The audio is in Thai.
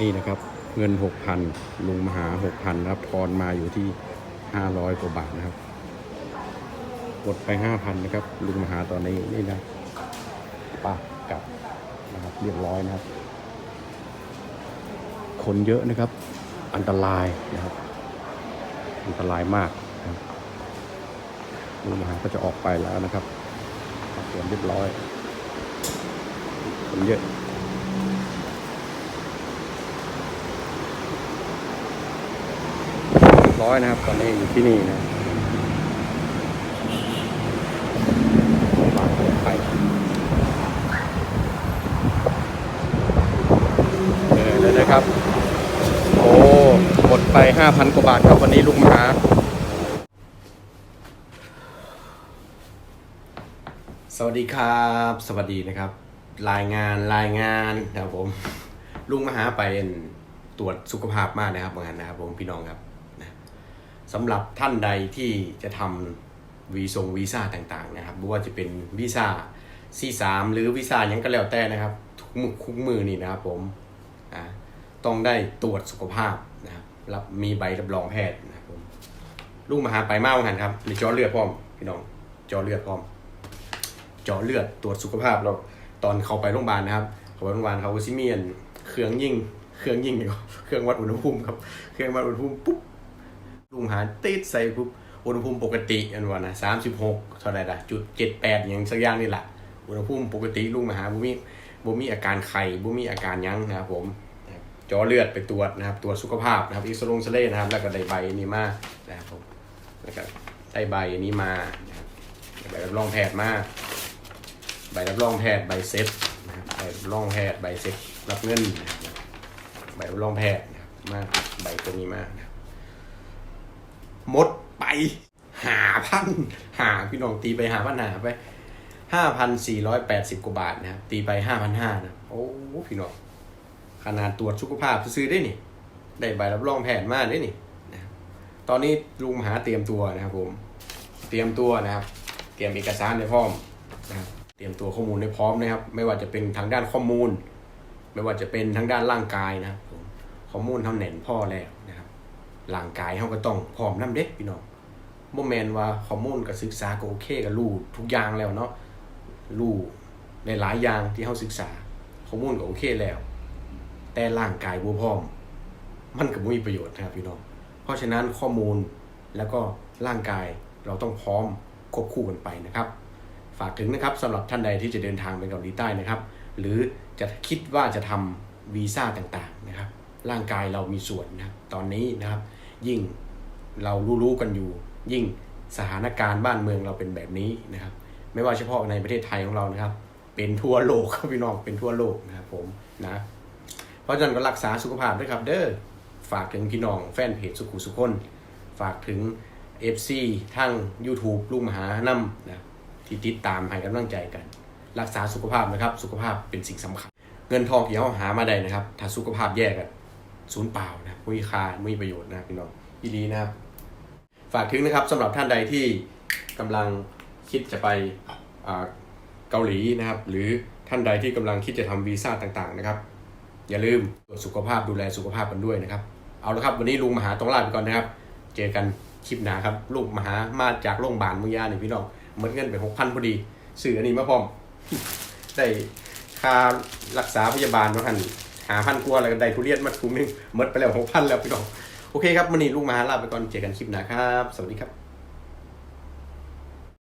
นี่นะครับเงินหกพันลุงมหาหกพันครับทอนมาอยู่ที่ห้าร้อยกว่าบาทนะครับกดไปห้าพันนะครับลุงมหาตอนนี้นี่นะปากกลับนะครับเรียบร้อยนะครับ คนเยอะนะครับ อันตรายนะครับ อันตรายมากนะครับลุงมหาก็จะออกไปแล้วนะครับเตรียมเรียบร้อยคนเยอะ ร้อยนะครับ ตอนนี้อยู่ที่นี่นะบางคนไปเออเลยนะครับ โอ้หมดไปห้าพันกว่าบาทครับวันนี้ลูกหมาสวัสดีครับ สวัสดีนะครับ รายงานรายงานนะครับผมลุงมหาไปตรวจสุขภาพมากนะครับงานนะครับผมพี่น้องครับ สำหรับท่านใดที่จะทำวีซงวีซ่าต่างๆนะครับไม่ว่าจะเป็นวีซ่า C3 หรือวีซ่ายังก็แล้วแต่นะครับทุกมือคุกมือนี่นะครับผมอ่าต้องได้ตรวจสุขภาพนะครับรับมีใบรับรองแพทย์นะครับผมลุงมาหาไปมากกันครับหรือเจาะเลือดพร้อมพี่น้องจาะเลือดพร้อมจาะเลือดตรวจสุขภาพเราตอนเขาไปโรงพยาบาลนะครับเขาไปโรงพยาบาลเขาก็ซิเมียนเครื่องยิงเครื่องยิงเนี่ยเครื่องวัดอุณหภูมิครับ เครื่องวัดอุณหภูมิปุ๊บ ลุงหาติดใส่ปุ๊บอุณหภูมิปกติอันว่านะสามสิบหกเท่าไหร่ละจุดเจ็ดแปดอย่างสักอย่างนี่แหละอุณหภูมิปกติลุงมาหาบุมีบุมีอาการไข้บุมีอาการยั้งนะครับผมจาะเลือดไปตรวจนะครับตรวจสุขภาพนะครับอิสโลงสเลนะครับ แล้วก็ได้ใบนี้มานะครับผมแล้วก็ได้ใบนี้มาใบรับรองแพทย์มาใบรับรองแพทย์ใบเซ็ตนะครับใบรับรองแพทย์ใบเซ็ตรับเงิน ใบรับรองแพทย์นะครับมาใบตัวนี้มานะ มดไปหาพันหาพี่น้องตีไปหาพันหาไปห้าพันสี่ร้อยแปดสิบกว่าบาทนะครับ ตีไปห้าพันห้านะ โอ้พี่น้องขนาดตรวจสุขภาพซื้อได้นี่ได้ใบรับรองแพทย์มาได้นี่นะครับตอนนี้ลุงหาเตรียมตัวนะครับผม เตรียมตัวนะครับ เตรียมเอกสารในพร้อมนะครับเตรียมตัวข้อมูลให้พร้อมนะครับ ไม่ว่าจะเป็นทางด้านข้อมูล ไม่ว่าจะเป็นทางด้านร่างกายนะครับผมข้อมูลท่าแหน่นพ่อแล้วนะ ร่างกายเขาก็ต้องพร้อมน้ำเด็กพี่น้องโมแมนว่าข้อมูลกับศึกษาก็โอเคกับรู้ทุกอย่างแล้วเนาะรู้ในหลายอย่างที่เขาศึกษาข้อมูลก็โอเคแล้ว แต่ร่างกายบ่พร้อม มันก็บ่มีประโยชน์นะครับพี่น้องเพราะฉะนั้นข้อมูลแล้วก็ร่างกายเราต้องพร้อมควบคู่กันไปนะครับ ฝากถึงนะครับสำหรับท่านใดที่จะเดินทางไปเกาหลีใต้นะครับ หรือจะคิดว่าจะทำวีซ่าต่างๆนะครับ ร่างกายเรามีส่วนนะครับตอนนี้นะครับ ยิ่งเรารู้ๆกันอยู่ ยิ่งสถานการณ์บ้านเมืองเราเป็นแบบนี้นะครับ ไม่ว่าเฉพาะในประเทศไทยของเรานะครับ เป็นทั่วโลกครับพี่น้องเป็นทั่วโลกนะครับผมนะเพราะฉะนั้นก็รักษาสุขภาพด้วยครับ เด้อฝากถึงพี่น้องแฟนเพจสุขุสุคน ฝากถึง FC ทั้ง YouTube ลุงมหานำนะที่ติดตามให้กำลังใจกัน รักษาสุขภาพนะครับ สุขภาพเป็นสิ่งสำคัญ เงินทองที่เราหามาได้นะครับ ถ้าสุขภาพแย่กัน ศูนย์เปล่านะไม่มีค่าไม่มีประโยชน์นะพี่น้องยินดีนะครับ ฝากถึงนะครับสำหรับท่านใดที่กำลังคิดจะไปเกาหลีนะครับ หรือท่านใดที่กำลังคิดจะทำวีซ่าต่างๆนะครับ อย่าลืมตรวจสุขภาพดูแลสุขภาพกันด้วยนะครับ เอาละครับ วันนี้ลุงมหาต้องลาไปก่อนนะครับ เจอกันคลิปหน้าครับลูกมหามาจากโรงพยาบาลมืองยานี่พี่น้องหมดเงินไปหกพันพอดี สื่ออันนี้มาพร้อม ได้ค่ารักษาพยาบาลมาหัน หาพันกลัวอะไรก็ไดทุเรียนมาถุงหนึงมดไปแล้วหกพันแล้วพี่น้อง โอเคครับวันนี้ลูกมหาลาไปก่อนเจอกันคลิปหน้าครับ สวัสดีครับ